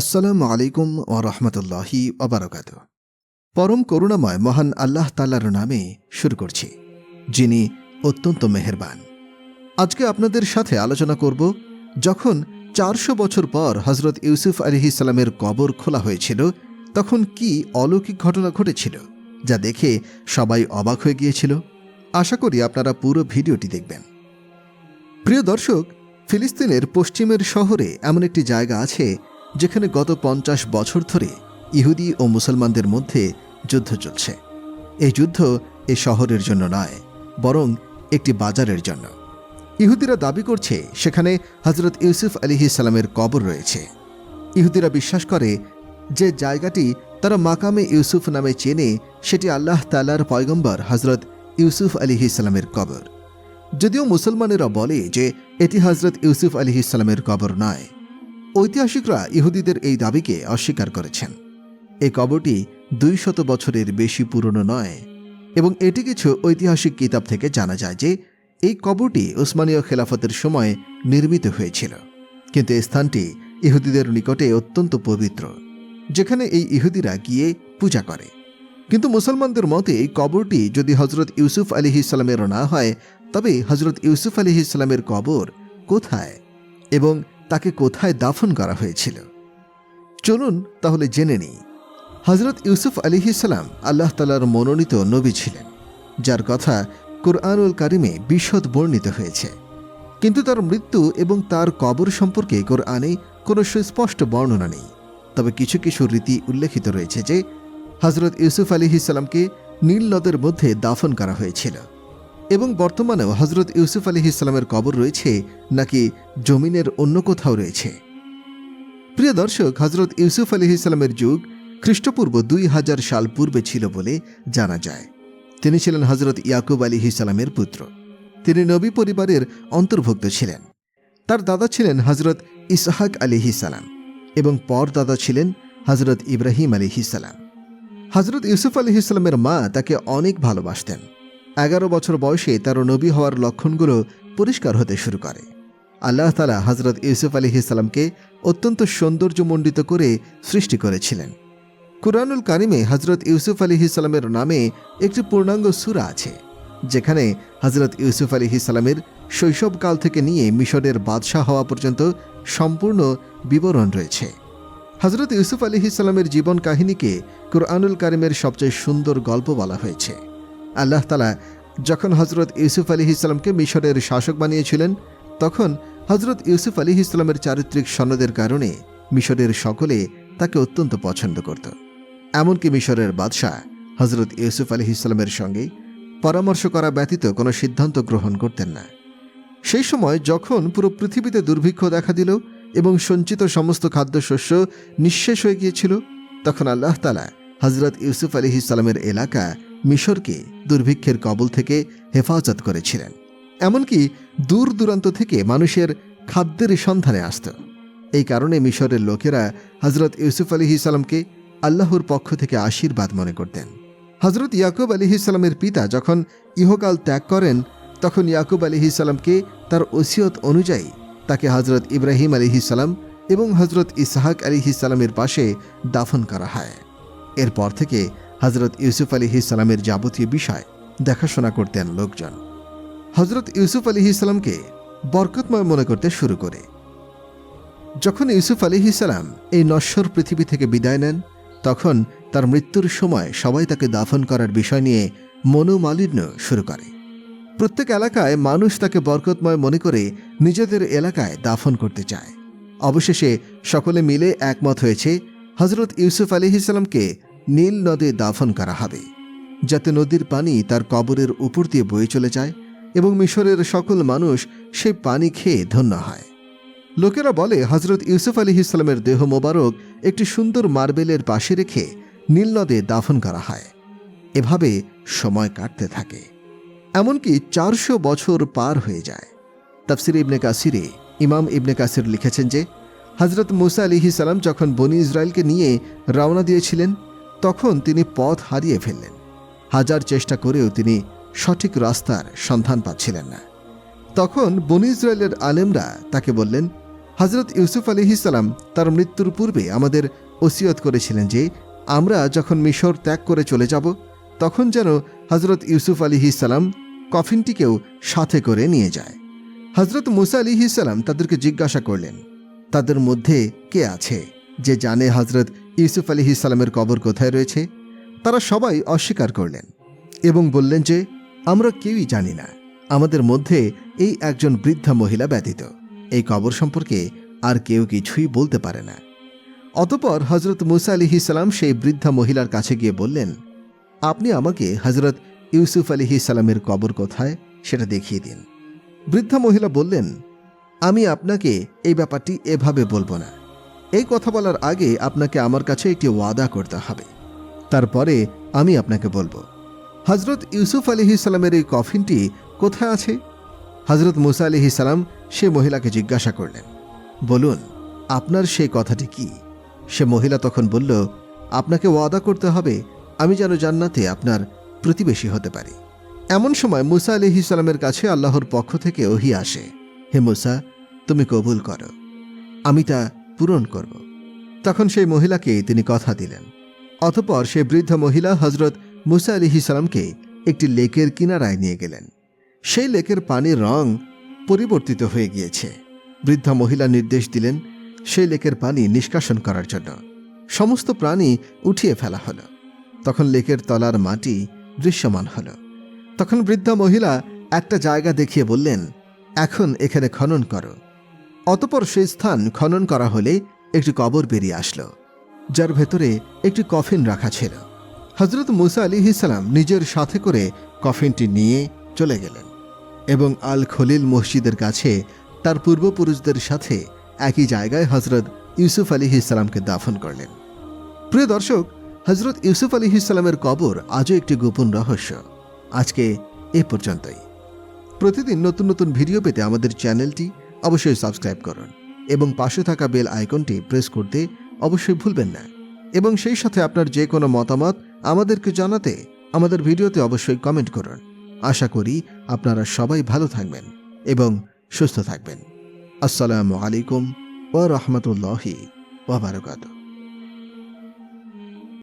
আসসালামু আলাইকুম ও রহমতুল্লাহি অবরাকাত পরম করুণাময় মহান আল্লাহ তাল্লার নামে শুরু করছি, যিনি অত্যন্ত মেহেরবান। আজকে আপনাদের সাথে আলোচনা করব যখন চারশো বছর পর হজরত ইউসুফ আলিহি সালামের কবর খোলা হয়েছিল, তখন কি অলৌকিক ঘটনা ঘটেছিল যা দেখে সবাই অবাক হয়ে গিয়েছিল? আশা করি আপনারা পুরো ভিডিওটি দেখবেন। প্রিয় দর্শক, ফিলিস্তিনের পশ্চিমের শহরে এমন একটি জায়গা আছে যেখানে গত পঞ্চাশ বছর ধরে ইহুদি ও মুসলমানদের মধ্যে যুদ্ধ চলছে। এই যুদ্ধ এ শহরের জন্য নয়, বরং একটি বাজারের জন্য। ইহুদিরা দাবি করছে সেখানে হজরত ইউসুফ আলিহি সালামের কবর রয়েছে। ইহুদিরা বিশ্বাস করে যে জায়গাটি তারা মাকামে ইউসুফ নামে চেনে, সেটি আল্লাহ তালার পয়গম্বর হজরত ইউসুফ আলিহি সালামের কবর। যদিও মুসলমানেরা বলে যে এটি হজরত ইউসুফ আলিহি সালামের কবর নয় ঐতিহাসিকরা ইহুদিদের এই দাবিকে অস্বীকার করেছেন। এই কবরটি দুই শত বছরের বেশি পুরনো নয় এবং এটি কিছু ঐতিহাসিক কিতাব থেকে জানা যায় যে এই কবরটি উসমানীয় খেলাফতের সময় নির্মিত হয়েছিল। কিন্তু এই স্থানটি ইহুদিদের নিকটে অত্যন্ত পবিত্র, যেখানে এই ইহুদিরা গিয়ে পূজা করে। কিন্তু মুসলমানদের মতে এই কবরটি যদি হজরত ইউসুফ আলী ইসলামের না হয়, তবে হজরত ইউসুফ আলী ইসলামের কবর কোথায় এবং তাকে কোথায় দাফন করা হয়েছিল? চলুন তাহলে জেনে নিই। হজরত ইউসুফ আলিহিসাল্লাম আল্লাহ তালার মনোনীত নবী ছিলেন, যার কথা কোরআনুল কারিমে বিশদ বর্ণিত হয়েছে। কিন্তু তার মৃত্যু এবং তার কবর সম্পর্কে কোরআনে কোনো সুস্পষ্ট বর্ণনা নেই। তবে কিছু কিছু রীতি উল্লেখিত রয়েছে যে হজরত ইউসুফ আলিহিসাল্লামকে নীল নদের মধ্যে দাফন করা হয়েছিল। এবং বর্তমানেও হজরত ইউসুফ আলী ইসলামের কবর রয়েছে, নাকি জমিনের অন্য কোথাও রয়েছে। প্রিয় দর্শক হজরত ইউসুফ আলী ইসলামের যুগ খ্রিস্টপূর্ব দুই হাজার সাল পূর্বে ছিল বলে জানা যায়। তিনি ছিলেন হজরত ইয়াকুব আলী ইসলামের পুত্র। তিনি নবী পরিবারের অন্তর্ভুক্ত ছিলেন। তার দাদা ছিলেন হজরত ইসহাক আলী সালাম এবং পর দাদা ছিলেন হজরত ইব্রাহিম আলী সালাম। হজরত ইউসুফ আলী ইসলামের মা তাকে অনেক ভালোবাসতেন। এগারো বছর বয়সে তার নবী হওয়ার লক্ষণগুলো পরিষ্কার হতে শুরু করে। আল্লাহ তালা হজরত ইউসুফ আলী ইসলামকে অত্যন্ত সৌন্দর্যমণ্ডিত করে সৃষ্টি করেছিলেন। কুরআনুল কারিমে হজরত ইউসুফ আলী ইসলামের নামে একটি পূর্ণাঙ্গ সুরা আছে, যেখানে হজরত ইউসুফ আলী ইসলামের শৈশবকাল থেকে নিয়ে মিশরের বাদশাহ হওয়া পর্যন্ত সম্পূর্ণ বিবরণ রয়েছে। হজরত ইউসুফ আলী ইসলামের জীবন কাহিনীকে কুরআনুল কারিমের সবচেয়ে সুন্দর গল্প বলা হয়েছে। আল্লাহ তালা যখন হজরত ইউসুফ আলী ইসলামকে মিশরের শাসক বানিয়েছিলেন, তখন হজরত ইউসুফ আলী ইসলামের চারিত্রিক সনদের কারণে মিশরের সকলে তাকে অত্যন্ত পছন্দ করত। এমনকি মিশরের বাদশাহ হজরত ইউসুফ আলী ইসলামের সঙ্গে পরামর্শ করা ব্যতীত কোনো সিদ্ধান্ত গ্রহণ করতেন না। সেই সময় যখন পুরো পৃথিবীতে দুর্ভিক্ষ দেখা দিল এবং সঞ্চিত সমস্ত খাদ্যশস্য নিঃশেষ হয়ে গিয়েছিল, তখন আল্লাহ তালা হজরত ইউসুফ আলী ইসলামের এলাকা মিশরকে দুর্ভিক্ষের কবল থেকে হেফাজত করেছিলেন। এমনকি দূর দূরান্ত থেকে মানুষের খাদ্যের সন্ধানে আসত। এই কারণে মিশরের লোকেরা হজরত ইউসুফ আলী ইসলামকে আল্লাহর পক্ষ থেকে আশীর্বাদ মনে করতেন। হজরত ইয়াকুব আলী ইসলামের পিতা যখন ইহকাল ত্যাগ করেন, তখন ইয়াকুব আলী ইসলামকে তার ওসিয়ত অনুযায়ী তাকে হজরত ইব্রাহিম আলী ইসলাম এবং হজরত ইসাহাক আলী ইসলামের পাশে দাফন করা হয়। এরপর থেকে হজরত ইউসুফ আলী ইসলামের যাবতীয় বিষয় দেখাশোনা করতেন লোকজন। হজরত ইউসুফ আলী ইসলামকে বরকতময় মনে করতে শুরু করে। যখন ইউসুফ আলী ইসলাম এই নশ্বর পৃথিবী থেকে বিদায় নেন, তখন তার মৃত্যুর সময় সবাই তাকে দাফন করার বিষয় নিয়ে মনোমালিন্য শুরু করে। প্রত্যেক এলাকায় মানুষ তাকে বরকতময় মনে করে নিজেদের এলাকায় দাফন করতে চায়। অবশেষে সকলে মিলে একমত হয়েছে হজরত ইউসুফ আলী ইসলামকে নীল নদে দাফন করা হবে, যাতে নদীর পানি তার কবরের উপর দিয়ে বয়ে চলে যায় এবং মিশরের সকল মানুষ সেই পানি খেয়ে ধন্য হয়। লোকেরা বলে হজরত ইউসুফ আলী ইসলামের দেহ মোবারক একটি সুন্দর মার্বেলের পাশে রেখে নীল নদে দাফন করা হয়। এভাবে সময় কাটতে থাকে। এমনকি চারশো বছর পার হয়ে যায়। তাফসির ইবনে কাসিরে ইমাম ইবনে কাসির লিখেছেন যে হজরত মুসা আলী সালাম যখন বনি ইসরায়েলকে নিয়ে রওনা দিয়েছিলেন তখন তিনি পথ হারিয়ে ফেললেন। হাজার চেষ্টা করেও তিনি সঠিক রাস্তার সন্ধান পাচ্ছিলেন না। তখন বনি ইসরায়েলের আলেমরা তাকে বললেন হজরত ইউসুফ আলিহিসাল্লাম তার মৃত্যুর পূর্বে আমাদের ওসিয়ত করেছিলেন যে, আমরা যখন মিশর ত্যাগ করে চলে যাব, তখন যেন হজরত ইউসুফ আলিহিসাল্লাম কফিনটিকেও সাথে করে নিয়ে যায়। হজরত মুসা আলিহিসাল্লাম তাদেরকে জিজ্ঞাসা করলেন, তাদের মধ্যে কে আছে যে জানে হজরত ইউসুফ আলী আলিহিসাল্লামের কবর কোথায় রয়েছে, তারা সবাই অস্বীকার করলেন এবং বললেন যে, আমরা কেউই জানি না। আমাদের মধ্যে এই একজন বৃদ্ধা মহিলা ব্যতীত। এই কবর সম্পর্কে আর কেউ কিছুই বলতে পারে না। অতপর হজরত মুসা আলিহি সালাম সেই বৃদ্ধা মহিলার কাছে গিয়ে বললেন, আপনি আমাকে হজরত ইউসুফ আলিহি সালামের কবর কোথায় সেটা দেখিয়ে দিন। বৃদ্ধা মহিলা বললেন, আমি আপনাকে এই ব্যাপারটি এভাবে বলব না। এই কথা বলার আগে আপনাকে আমার কাছে একটি ওয়াদা করতে হবে। তারপরে আমি আপনাকে বলব হজরত ইউসুফ আলিহি সালামের এই কফিনটি কোথায় আছে? হজরত মুসা আলিহি সালাম সে মহিলাকে জিজ্ঞাসা করলেন, বলুন, আপনার সেই কথাটি কি? সে মহিলা তখন বলল, আপনাকে ওয়াদা করতে হবে, আমি যেন জান্নাতে আপনার প্রতিবেশী হতে পারি। এমন সময় মুসা আলিহি সালামের কাছে আল্লাহর পক্ষ থেকে ওহি আসে, হে মুসা, তুমি কবুল করো। আমি তা পূরণ করব। তখন সেই মহিলাকে তিনি কথা দিলেন। অতপর সে বৃদ্ধ মহিলা হজরত মুসা আলিহি সালামকে একটি লেকের কিনারায় নিয়ে গেলেন। সেই লেকের পানির রং পরিবর্তিত হয়ে গিয়েছে। বৃদ্ধা মহিলা নির্দেশ দিলেন সেই লেকের পানি নিষ্কাশন করার জন্য। সমস্ত প্রাণী উঠিয়ে ফেলা হলো। তখন লেকের তলার মাটি দৃশ্যমান হলো। তখন বৃদ্ধা মহিলা একটা জায়গা দেখিয়ে বললেন, এখন এখানে খনন করো। অতপর সেই স্থান খনন করা হলে একটি কবর বেরিয়ে আসলো, যার ভেতরে একটি কফিন রাখা ছিল। হজরত মুসা আলী ইসালাম নিজের সাথে করে কফিনটি নিয়ে চলে গেলেন এবং আল খলিল মসজিদের কাছে তার পূর্বপুরুষদের সাথে একই জায়গায় হজরত ইউসুফ আলী ইসলামকে দাফন করলেন। প্রিয় দর্শক হজরত ইউসুফ আলী ইসলামের কবর আজও একটি গোপন রহস্য। আজকে এ পর্যন্তই। প্রতিদিন নতুন নতুন ভিডিও পেতে আমাদের চ্যানেলটি অবশ্যই সাবস্ক্রাইব করুন এবং পাশে থাকা বেল আইকনটি প্রেস করতে অবশ্যই ভুলবেন না। এবং সেই সাথে আপনার যে কোনো মতামত আমাদেরকে জানাতে আমাদের ভিডিওতে অবশ্যই কমেন্ট করুন। আশা করি আপনারা সবাই ভালো থাকবেন এবং সুস্থ থাকবেন। আসসালামু আলাইকুম ও রহমতুল্লাহি ওয়া বারাকাতুহু।